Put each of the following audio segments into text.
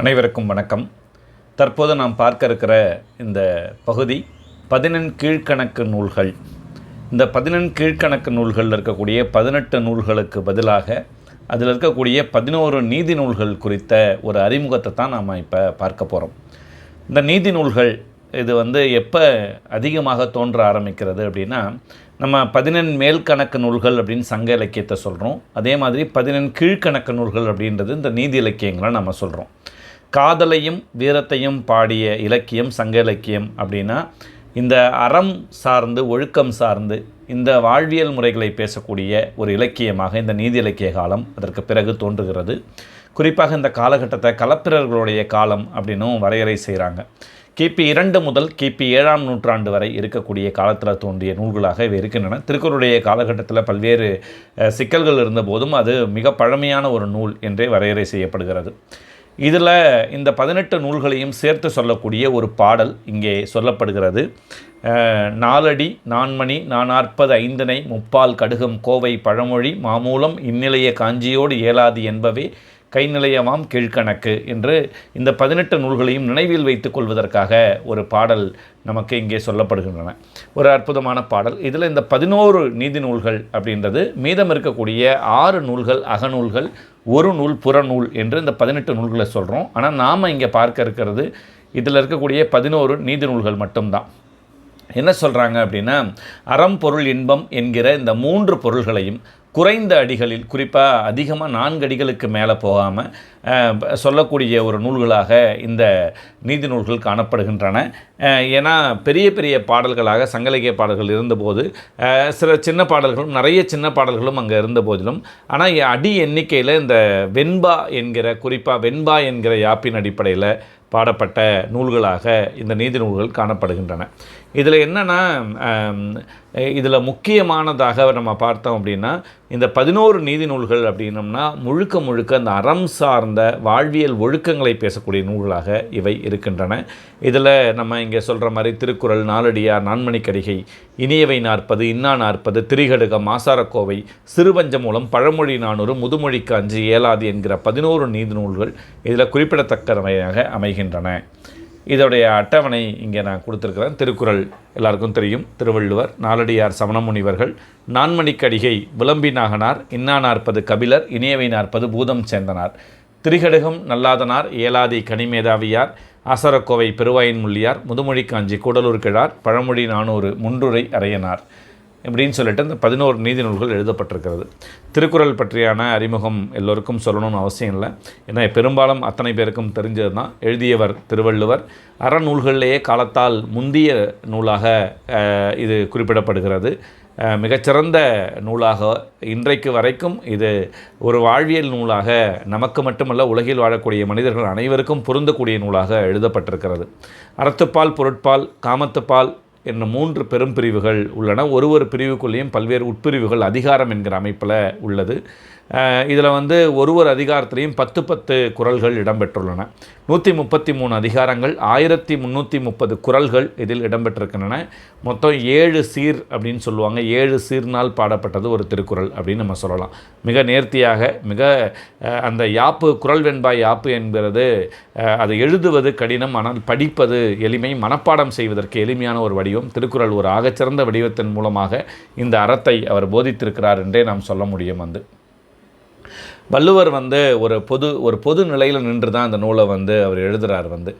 அனைவருக்கும் வணக்கம். தற்போது நாம் பார்க்க இருக்கிற இந்த பகுதி பதினெண் கீழ்க்கணக்கு நூல்கள். இந்த பதினெண் கீழ்க்கணக்கு நூல்களில் இருக்கக்கூடிய பதினெட்டு நூல்களுக்கு பதிலாக அதில் இருக்கக்கூடிய பதினோரு நீதி நூல்கள் குறித்த ஒரு அறிமுகத்தை தான் நாம் இப்போ பார்க்க போகிறோம் இந்த நீதி நூல்கள் இது வந்து எப்போ அதிகமாக தோன்ற ஆரம்பிக்கிறது அப்படின்னா நம்ம பதினெண் மேல் கணக்கு நூல்கள் அப்படின்னு சங்க இலக்கியத்தை சொல்கிறோம் அதே மாதிரி பதினெண் கீழ்க்கணக்கு நூல்கள் அப்படின்றது இந்த நீதி இலக்கியங்களை நம்ம சொல்கிறோம் காதலையும் வீரத்தையும் பாடிய இலக்கியம் சங்க இலக்கியம் அப்படின்னா இந்த அறம் சார்ந்து ஒழுக்கம் சார்ந்து இந்த வாழ்வியல் முறைகளை பேசக்கூடிய ஒரு இலக்கியமாக இந்த நீதி இலக்கிய காலம் அதற்கு பிறகு தோன்றுகிறது. குறிப்பாக இந்த காலகட்டத்தை களப்பிரர்களுடைய காலம் அப்படின்னும் வரையறை செய்கிறாங்க. கிபி இரண்டு முதல் கிபி ஏழாம் நூற்றாண்டு வரை இருக்கக்கூடிய காலத்தில் தோன்றிய நூல்களாக இவை இருக்கின்றன. திருக்குறளுடைய காலகட்டத்தில் பல்வேறு சிக்கல்கள் இருந்தபோதும் அது மிக பழமையான ஒரு நூல் என்றே வரையறை செய்யப்படுகிறது. இதில் இந்த பதினெட்டு நூல்களையும் சேர்த்து சொல்லக்கூடிய ஒரு பாடல் இங்கே சொல்லப்படுகிறது. நாலடி நான்மணி நானாற்பது ஐந்தனை முப்பால் கடுகம் கோவை பழமொழி மாமூலம் இந்நிலைய காஞ்சியோடு இயலாது என்பவே கைநிலையமாம் கீழ்கணக்கு என்று இந்த பதினெட்டு நூல்களையும் நினைவில் வைத்துக் கொள்வதற்காக ஒரு பாடல் நமக்கு இங்கே சொல்லப்படுகின்றன. ஒரு அற்புதமான பாடல். இதில் இந்த பதினோரு நீதி நூல்கள் அப்படின்றது மீதம் இருக்கக்கூடிய ஆறு நூல்கள் அகநூல்கள் ஒரு நூல் புறநூல் என்று இந்த பதினெட்டு நூல்களை சொல்கிறோம் ஆனால் நாம் இங்கே பார்க்க இருக்கிறது இதில் இருக்கக்கூடிய பதினோரு நீதி நூல்கள் மட்டும்தான். என்ன சொல்கிறாங்க அப்படின்னா அறம் பொருள் இன்பம் என்கிற இந்த மூன்று பொருள்களையும் குறைந்த அடிகளில் குறிப்பாக அதிகமாக நான்கு அடிகளுக்கு மேலே போகாமல் சொல்லக்கூடிய ஒரு நூல்களாக இந்த நீதி நூல்கள் காணப்படுகின்றன. ஏன்னா பெரிய பெரிய பாடல்களாக சங்கலகிய பாடல்கள் இருந்தபோது சில சின்ன பாடல்களும் நிறைய சின்ன பாடல்களும் அங்கே இருந்த போதிலும் ஆனால் அடி எண்ணிக்கையில் இந்த வெண்பா என்கிற குறிப்பாக வெண்பா என்கிற யாப்பின் அடிப்படையில் பாடப்பட்ட நூல்களாக இந்த நீதி நூல்கள் காணப்படுகின்றன. இதில் என்னென்னா இதில் முக்கியமானதாக நம்ம பார்த்தோம் அப்படின்னா இந்த பதினோரு நீதி நூல்கள் அப்படின்னம்னா முழுக்க முழுக்க அந்த அறம் சார்ந்த வாழ்வியல் ஒழுக்கங்களை பேசக்கூடிய நூல்களாக இவை இருக்கின்றன. இதில் நம்ம இங்கே சொல்கிற மாதிரி திருக்குறள் நாலடியார் நான்மணிக்கடிகை இனியவை நாற்பது இன்னா நாற்பது திரிகடுகம் சிறுபஞ்ச மூலம் பழமொழி நானூறு முதுமொழி காஞ்சி ஏலாது என்கிற பதினோரு நீதி நூல்கள் இதில் குறிப்பிடத்தக்கவையாக அமைகின்றன. இதோடைய அட்டவணை இங்கே நான் கொடுத்துருக்கிறேன். திருக்குறள் எல்லாருக்கும் தெரியும். திருவள்ளுவர் நாலடியார் சமணமுனிவர்கள் நான்மணிக்கடிகை விளம்பி நாகனார் இன்னா நாற்பது கபிலர் இனியவை நாற்பது பூதம் சேர்ந்தனார். திரிகடுகம் நல்லாதனார் ஏலாதி கனிமேதாவியார் அசரக்கோவை பெருவாயின் முள்ளியார் முதுமொழி காஞ்சி கூடலூர் கிழார் பழமொழி நானூறு முன்றுரை அறையனார். இப்படின்னு சொல்லிட்டு அந்த பதினோரு நீதி நூல்கள் எழுதப்பட்டிருக்கிறது. திருக்குறள் பற்றியான அறிமுகம் எல்லோருக்கும் சொல்லணும்னு அவசியம் இல்லை. ஏன்னா பெரும்பாலும் அத்தனை பேருக்கும் தெரிஞ்சது தான். எழுதியவர் திருவள்ளுவர். அறநூல்களிலேயே காலத்தால் முந்திய நூலாக இது குறிப்பிடப்படுகிறது. மிகச்சிறந்த நூலாக இன்றைக்கு வரைக்கும் இது ஒரு வாழ்வியல் நூலாக நமக்கு மட்டுமல்ல உலகில் வாழக்கூடிய மனிதர்கள் அனைவருக்கும் பொருந்தக்கூடிய நூலாக எழுதப்பட்டிருக்கிறது. அறத்துப்பால் பொருட்பால் காமத்துப்பால் என்ற மூன்று பெரும் பிரிவுகள் உள்ளன. ஒரு ஒரு பிரிவுக்குள்ளேயும் பல்வேறு உட்பிரிவுகள் அதிகாரம் என்கிற அமைப்பில் உள்ளது. இதில் வந்து ஒரு ஒரு அதிகாரத்திலையும் பத்து பத்து குறள்கள் இடம்பெற்றுள்ளன. நூற்றி முப்பத்தி மூணு அதிகாரங்கள் ஆயிரத்தி முந்நூற்றி முப்பது குறள்கள் இதில் இடம்பெற்றிருக்கின்றன. மொத்தம் ஏழு சீர் அப்படின்னு சொல்லுவாங்க. ஏழு சீர்னால் பாடப்பட்டது ஒரு திருக்குறள் அப்படின்னு நம்ம சொல்லலாம். மிக நேர்த்தியாக மிக அந்த யாப்பு குறள் வெண்பாய் யாப்பு என்கிறது அது அதை எழுதுவது கடினம் ஆனால் படிப்பது எளிமை மனப்பாடம் செய்வதற்கு எளிமையான ஒரு வடிவம். திருக்குறள் ஒரு ஆகச்சிறந்த வடிவத்தின் மூலமாக இந்த அறத்தை அவர் போதித்திருக்கிறார் என்றே நாம் சொல்ல முடியும் வந்து. வள்ளுவர் வந்து ஒரு பொது ஒரு பொது நிலையில் நின்று தான் அந்த நூலை வந்து அவர் எழுதுகிறார் வந்து.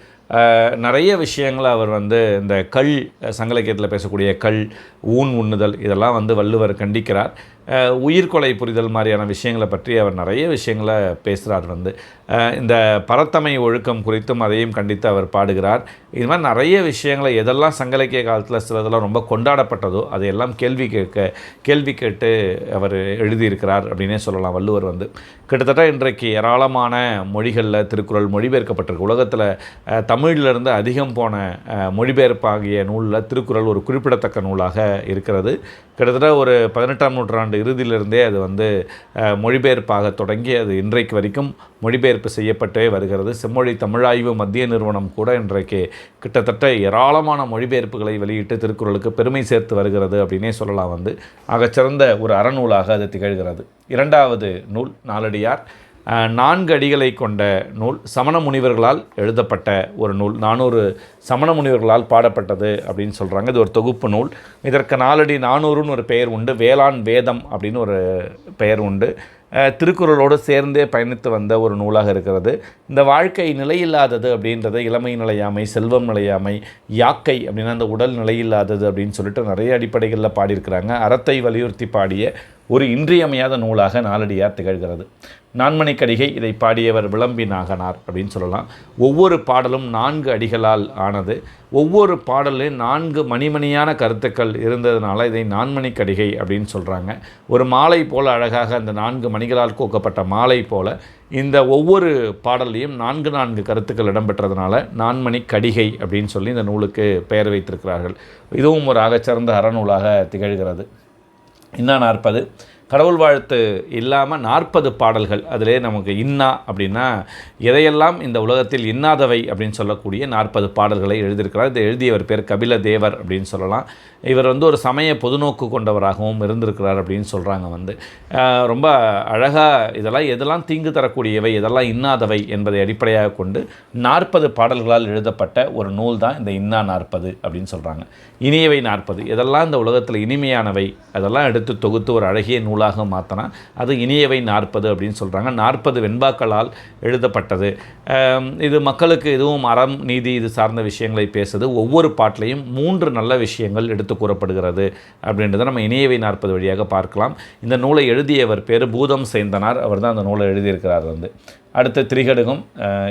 நிறைய விஷயங்களை அவர் வந்து இந்த கல் சங்கலக்கியத்தில் பேசக்கூடிய கல் ஊன் உண்ணுதல் இதெல்லாம் வந்து வள்ளுவர் கண்டிக்கிறார். உயிர்கொலை புரிதல் மாதிரியான விஷயங்களை பற்றி அவர் நிறைய விஷயங்களை பேசுகிறார் வந்து. இந்த பரத்தமை ஒழுக்கம் குறித்தும் அதையும் கண்டித்து அவர் பாடுகிறார். இது மாதிரி நிறைய விஷயங்களை எதெல்லாம் சங்க இலக்கிய காலத்தில் சிலதெல்லாம் ரொம்ப கொண்டாடப்பட்டதோ அதையெல்லாம் கேள்வி கேட்க கேள்வி கேட்டு அவர் எழுதியிருக்கிறார் அப்படின்னே சொல்லலாம் வள்ளுவர் வந்து. கிட்டத்தட்ட இன்றைக்கு ஏராளமான மொழிகளில் திருக்குறள் மொழிபெயர்க்கப்பட்டிருக்கு. உலகத்தில் தமிழிலிருந்து அதிகம் போன மொழிபெயர்ப்பாகிய நூலில் திருக்குறள் ஒரு குறிப்பிடத்தக்க நூலாக இருக்கிறது. கிட்டத்தட்ட ஒரு பதினெட்டாம் நூற்றாண்டு இறுதியிலிருந்தே அது வந்து மொழிபெயர்ப்பாக தொடங்கி அது இன்றைக்கு வரைக்கும். மொழிபெயர்ப்பு செய்யப்பட்டே வருகிறது. செம்மொழி தமிழாய்வு மத்திய நிறுவனம் கூட இன்றைக்கு கிட்டத்தட்ட ஏராளமான மொழிபெயர்ப்புகளை வெளியிட்டு திருக்குறளுக்கு பெருமை சேர்த்து வருகிறது அப்படின்னே சொல்லலாம் வந்து. ஆகச்சிறந்த ஒரு அறநூலாக அது திகழ்கிறது. இரண்டாவது நூல் நாலடியார் நான்கு அடிகளை கொண்ட நூல் சமண முனிவர்களால் எழுதப்பட்ட ஒரு நூல். நானூறு சமண முனிவர்களால் பாடப்பட்டது அப்படின்னு சொல்கிறாங்க இது ஒரு தொகுப்பு நூல். இதற்கு நாலடி நானூறுன்னு ஒரு பெயர் உண்டு. வேளாண் வேதம் அப்படின்னு ஒரு பெயர் உண்டு. திருக்குறளோடு சேர்ந்தே பயணித்து வந்த ஒரு நூலாக இருக்கிறது. இந்த வாழ்க்கை நிலையில்லாதது அப்படின்றது இளமை நிலையாமை செல்வம் நிலையாமை யாக்கை அப்படின்னா அந்த உடல் நிலையில்லாதது அப்படின்னு சொல்லிட்டு நிறைய அடிப்படைகளில் பாடியிருக்கிறாங்க. அறத்தை வலியுறுத்தி பாடிய ஒரு இன்றியமையாத நூலாக நாலடியார் திகழ்கிறது. நான்மணிக்கடிகை இதை பாடியவர் விளம்பி நாகனார் அப்படின்னு சொல்லலாம். ஒவ்வொரு பாடலும் நான்கு அடிகளால் ஆனது. ஒவ்வொரு பாடலையும் நான்கு மணிமணியான கருத்துக்கள் இருந்ததுனால இதை நான்மணிக்கடிகை அப்படின்னு சொல்கிறாங்க ஒரு மாலை போல அழகாக அந்த நான்கு மணிகளால் கோக்கப்பட்ட மாலை போல இந்த ஒவ்வொரு பாடல்லையும் நான்கு நான்கு கருத்துக்கள் இடம்பெற்றதுனால நான்மணி கடிகை அப்படின்னு சொல்லி இந்த நூலுக்கு பெயர் வைத்திருக்கிறார்கள். இதுவும் ஒரு ஆகச்சிறந்த அறநூலாக திகழ்கிறது. இன்னா நாற்பது கடவுள் வாழ்த்து இல்லாமல் நாற்பது பாடல்கள். அதிலே நமக்கு இன்னா அப்படின்னா எதையெல்லாம் இந்த உலகத்தில் இன்னாதவை அப்படின்னு சொல்லக்கூடிய நாற்பது பாடல்களை எழுதியிருக்கிறார். இதை எழுதியவர் பேர் கபில தேவர் அப்படின்னு சொல்லலாம். இவர் வந்து ஒரு சமய பொதுநோக்கு கொண்டவராகவும் இருந்திருக்கிறார் அப்படின்னு சொல்கிறாங்க வந்து. ரொம்ப அழகாக இதெல்லாம் எதெல்லாம் தீங்கு தரக்கூடியவை எதெல்லாம் இன்னாதவை என்பதை அடிப்படையாக கொண்டு நாற்பது பாடல்களால் எழுதப்பட்ட ஒரு நூல் தான் இந்த இன்னா நாற்பது அப்படின்னு சொல்கிறாங்க இனியவை நாற்பது. இதெல்லாம் இந்த உலகத்தில் இனிமையானவை. அதெல்லாம் எடுத்து தொகுத்து ஒரு அழகிய நூல் நூலாக மாற்றினா அது இனியவை நாற்பது அப்படின்னு சொல்கிறாங்க நாற்பது வெண்பாக்களால் எழுதப்பட்டது. இது மக்களுக்கு இதுவும் அறம் நீதி இது சார்ந்த விஷயங்களை பேசுது. ஒவ்வொரு பாட்டிலையும் மூன்று நல்ல விஷயங்கள் எடுத்து கூறப்படுகிறது அப்படின்றத நம்ம இணையவை நாற்பது வழியாக பார்க்கலாம். இந்த நூலை எழுதியவர் பேர் பூதம் சேந்தனார். அவர் தான் அந்த நூலை எழுதியிருக்கிறார் வந்து. அடுத்த திரிகடுகம்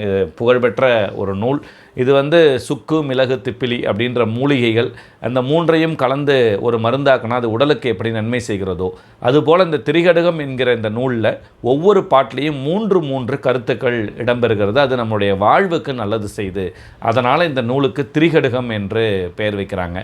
இது புகழ்பெற்ற ஒரு நூல். இது வந்து சுக்கு மிளகு திப்பிலி அப்படின்ற மூலிகைகள். அந்த மூன்றையும் கலந்து ஒரு மருந்தாக்கினா அது உடலுக்கு எப்படி நன்மை செய்கிறதோ அதுபோல் இந்த திரிகடுகம் என்கிற இந்த நூலில் ஒவ்வொரு பாட்டிலையும் மூன்று மூன்று கருத்துக்கள் இடம்பெறுகிறது. அது நம்முடைய வாழ்வுக்கு நல்லது செய்து அதனால் இந்த நூலுக்கு திரிகடுகம் என்று பெயர் வைக்கிறாங்க.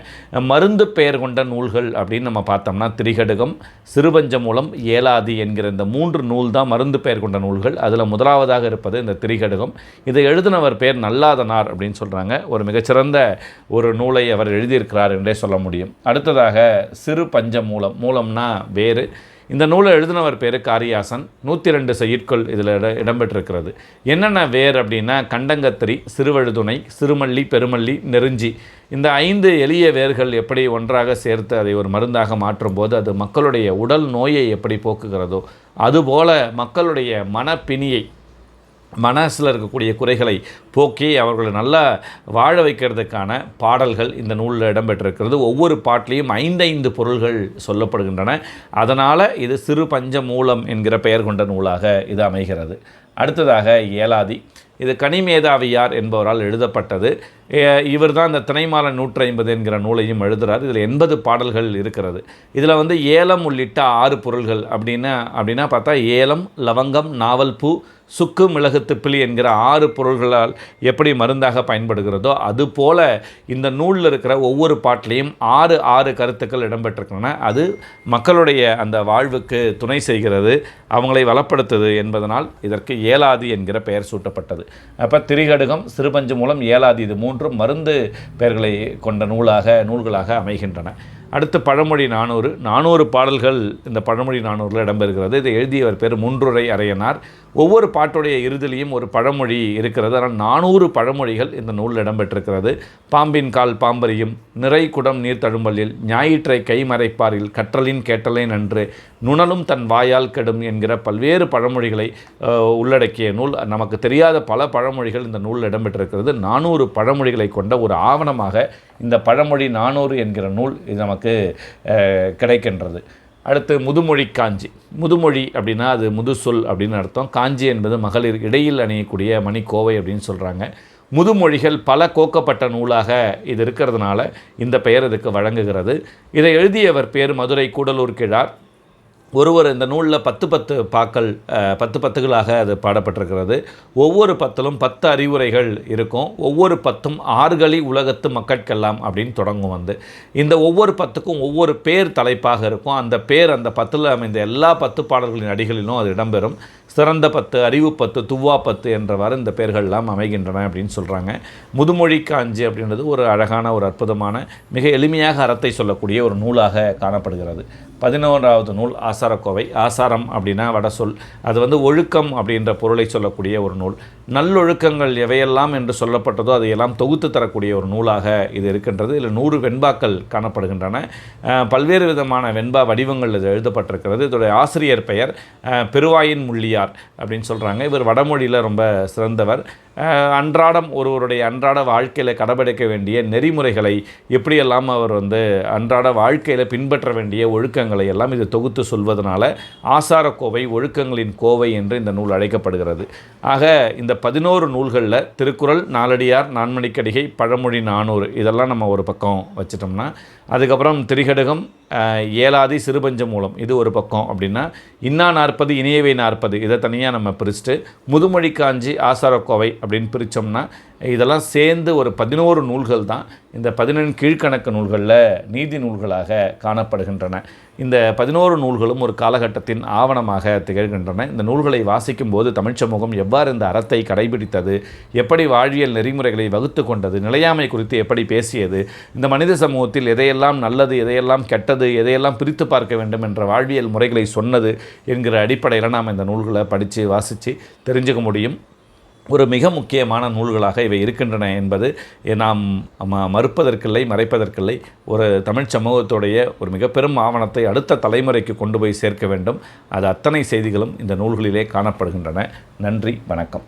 மருந்து பெயர் கொண்ட நூல்கள் அப்படின்னு நம்ம பார்த்தோம்னா திரிகடுகம் சிறுபஞ்ச மூலம் ஏலாதி என்கிற இந்த மூன்று நூல் தான் மருந்து பெயர் கொண்ட நூல்கள். அதில் முதலாவதாக இருப்பது இந்த திரிகடுகம். இதை எழுதினவர் பேர் நல்லாதனார் அப்படின்னு சொல்கிறாங்க ஒரு மிகச்சிறந்த ஒரு நூலை அவர் எழுதியிருக்கிறார் என்றே சொல்ல முடியும். அடுத்ததாக சிறு பஞ்ச மூலம் மூலம்னா வேறு. இந்த நூலை எழுதினவர் பேர் காரியாசன். நூற்றி ரெண்டு செய்யுட்கள் இதில் இட இடம்பெற்றிருக்கிறது. என்னென்ன வேர் அப்படின்னா கண்டங்கத்திரி சிறுவழுதுணை சிறுமல்லி பெருமல்லி நெருஞ்சி. இந்த ஐந்து எளிய வேர்கள் எப்படி ஒன்றாக சேர்த்து அதை ஒரு மருந்தாக மாற்றும்போது அது மக்களுடைய உடல் நோயை எப்படி போக்குகிறதோ அதுபோல மக்களுடைய மனப்பிணியை மனசில் இருக்கக்கூடிய குறைகளை போக்கி அவர்களை நல்லா வாழ வைக்கிறதுக்கான பாடல்கள் இந்த நூலில் இடம்பெற்றிருக்கிறது. ஒவ்வொரு பாட்டிலையும் ஐந்தைந்து பொருள்கள் சொல்லப்படுகின்றன. அதனால் இது சிறு பஞ்ச மூலம் என்கிற பெயர் கொண்ட நூலாக இது அமைகிறது. அடுத்ததாக ஏலாதி. இது கனிமேதாவியார் என்பவரால் எழுதப்பட்டது. இவர் தான் இந்த திணைமால நூற்றி ஐம்பது என்கிற நூலையும் எழுதுகிறார் இதில் எண்பது பாடல்கள் இருக்கிறது. இதில் வந்து ஏலம் உள்ளிட்ட ஆறு பொருள்கள் அப்படின்னா அப்படின்னா பார்த்தா ஏலம் லவங்கம் நாவல் பூ சுக்கு மிளகு திப்பிலி என்கிற ஆறு பொருள்களால் எப்படி மருந்தாக பயன்படுகிறதோ அதுபோல இந்த நூலில் இருக்கிற ஒவ்வொரு பாட்டிலையும் ஆறு ஆறு கருத்துக்கள் இடம்பெற்றிருக்கின்றன. அது மக்களுடைய அந்த வாழ்வுக்கு துணை செய்கிறது அவங்களை வளப்படுத்துது என்பதனால் இதற்கு ஏலாதி என்கிற பெயர் சூட்டப்பட்டது. அப்போ திரிகடுகம் சிறுபஞ்சு மூலம் ஏலாதி இது மூன்றும் மருந்து பெயர்களை கொண்ட நூலாக நூல்களாக அமைகின்றன. அடுத்து பழமொழி நானூறு. நானூறு பாடல்கள் இந்த பழமொழி நானூறில் இடம்பெறுகிறது. இதை எழுதியவர் பேர் முன்றுரை அறையனார் ஒவ்வொரு பாட்டுடைய இறுதிலையும் ஒரு பழமொழி இருக்கிறது. ஆனால் நானூறு பழமொழிகள் இந்த நூலில் இடம்பெற்றிருக்கிறது. பாம்பின் கால் பாம்பரியும் நிறை குடம் நீர் தழும்பலில் ஞாயிற்றை கைமறைப்பாரில் கற்றலின் கேட்டலே நன்று நுணலும் தன் வாயால் கெடும் என்கிற பல்வேறு பழமொழிகளை உள்ளடக்கிய நூல். நமக்கு தெரியாத பல பழமொழிகள் இந்த நூலில் இடம்பெற்றிருக்கிறது. நானூறு பழமொழிகளை கொண்ட ஒரு ஆவணமாக இந்த பழமொழி நானூறு என்கிற நூல் இது நமக்கு கிடைக்கின்றது. அடுத்து முதுமொழி காஞ்சி. முதுமொழி அப்படின்னா அது முதுசொல் அப்படின்னு அர்த்தம். காஞ்சி என்பது மகளிர் இடையில் அணியக்கூடிய மணிக்கோவை அப்படின்னு சொல்கிறாங்க முதுமொழிகள் பல கோக்கப்பட்ட நூலாக இது இருக்கிறதுனால இந்த பெயர் இதுக்கு வழங்குகிறது. இதை எழுதியவர் பேர் மதுரை கூடலூர் கிழார். ஒருவர் இந்த நூலில் பத்து பத்து பாக்கள் பத்து பத்துகளாக அது பாடப்பட்டிருக்கிறது. ஒவ்வொரு பத்திலும் பத்து அறிவுரைகள் இருக்கும். ஒவ்வொரு பத்தும் ஆறுகளி உலகத்து மக்கட்கெல்லாம் அப்படின்னு தொடங்கும் வந்து. இந்த ஒவ்வொரு பத்துக்கும் ஒவ்வொரு பேர் தலைப்பாக இருக்கும். அந்த பேர் அந்த பத்தில் அமைந்த எல்லா பத்து பாடல்களின் அடிகளிலும் அது இடம்பெறும். சிறந்த பத்து அறிவு பத்து துவா பத்து என்றவாறு இந்த பெயர்கள்லாம் அமைகின்றன அப்படின்னு சொல்கிறாங்க முதுமொழி காஞ்சி அப்படின்றது ஒரு அழகான ஒரு அற்புதமான மிக எளிமையாக அறத்தை சொல்லக்கூடிய ஒரு நூலாக காணப்படுகிறது. பதினோராவது நூல் ஆசாரக்கோவை ஆசாரம் அப்படின்னா வட சொல். அது வந்து ஒழுக்கம் அப்படின்ற பொருளை சொல்லக்கூடிய ஒரு நூல். நல்லொழுக்கங்கள் எவையெல்லாம் என்று சொல்லப்பட்டதோ அதையெல்லாம் தொகுத்து தரக்கூடிய ஒரு நூலாக இது இருக்கின்றது. இதில் நூறு வெண்பாக்கள் காணப்படுகின்றன. பல்வேறு விதமான வெண்பா வடிவங்கள் இது எழுதப்பட்டிருக்கிறது. இதோடைய ஆசிரியர் பெயர் பெருவாயின் முள்ளியார் அப்படின்னு சொல்கிறாங்க இவர் வடமொழியில் ரொம்ப சிறந்தவர். அன்றாடம் ஒருவருடைய அன்றாட வாழ்க்கையில் கடைபிடிக்க வேண்டிய நெறிமுறைகளை எப்படியெல்லாம் அவர் வந்து அன்றாட வாழ்க்கையில் பின்பற்ற வேண்டிய ஒழுக்கங்களை எல்லாம் இது தொகுத்து சொல்வதனால ஆசாரக்கோவை ஒழுக்கங்களின் கோவை என்று இந்த நூல் அழைக்கப்படுகிறது. ஆக இந்த பதினோரு நூல்களில் திருக்குறள் நாலடியார் நான்மணிக்கடிகை பழமொழி நானூறு இதெல்லாம் நம்ம ஒரு பக்கம் வச்சிட்டோம்னா அதுக்கப்புறம் திரிகடுகம் ஏழாதி சிறுபஞ்ச மூலம். இது ஒரு பக்கம் அப்படின்னா இன்னா நாற்பது இணையவை நாற்பது இதை தனியாக நம்ம பிரிச்சுட்டு முதுமொழி காஞ்சி ஆசாரக்கோவை அப்படின்னு பிரித்தோம்னா இதெல்லாம் சேர்ந்து ஒரு பதினோரு நூல்கள் தான். இந்த பதினெண் கீழ்க்கணக்கு நூல்களில் நீதி நூல்களாக காணப்படுகின்றன. இந்த பதினோரு நூல்களும் ஒரு காலகட்டத்தின் ஆவணமாக திகழ்கின்றன. இந்த நூல்களை வாசிக்கும் போது தமிழ் சமூகம் எவ்வாறு இந்த அறத்தை கடைபிடித்தது எப்படி வாழ்வியல் நெறிமுறைகளை வகுத்து கொண்டது நிலையாமை குறித்து எப்படி பேசியது இந்த மனித சமூகத்தில் எதையெல்லாம் நல்லது எதையெல்லாம் கெட்டது எதையெல்லாம் பிரித்து பார்க்க வேண்டும் என்ற வாழ்வியல் முறைகளை சொன்னது என்கிற அடிப்படையில் நாம் இந்த நூல்களை படித்து வாசித்து தெரிஞ்சுக்க முடியும். ஒரு மிக முக்கியமான நூல்களாக இவை இருக்கின்றன என்பது நாம் மறுப்பதற்கில்லை மறைப்பதற்கில்லை. ஒரு தமிழ் சமூகத்துடைய ஒரு மிக பெரும் ஆவணத்தை அடுத்த தலைமுறைக்கு கொண்டு போய் சேர்க்க வேண்டும். அது அத்தனை செய்திகளும் இந்த நூல்களிலே காணப்படுகின்றன. நன்றி வணக்கம்.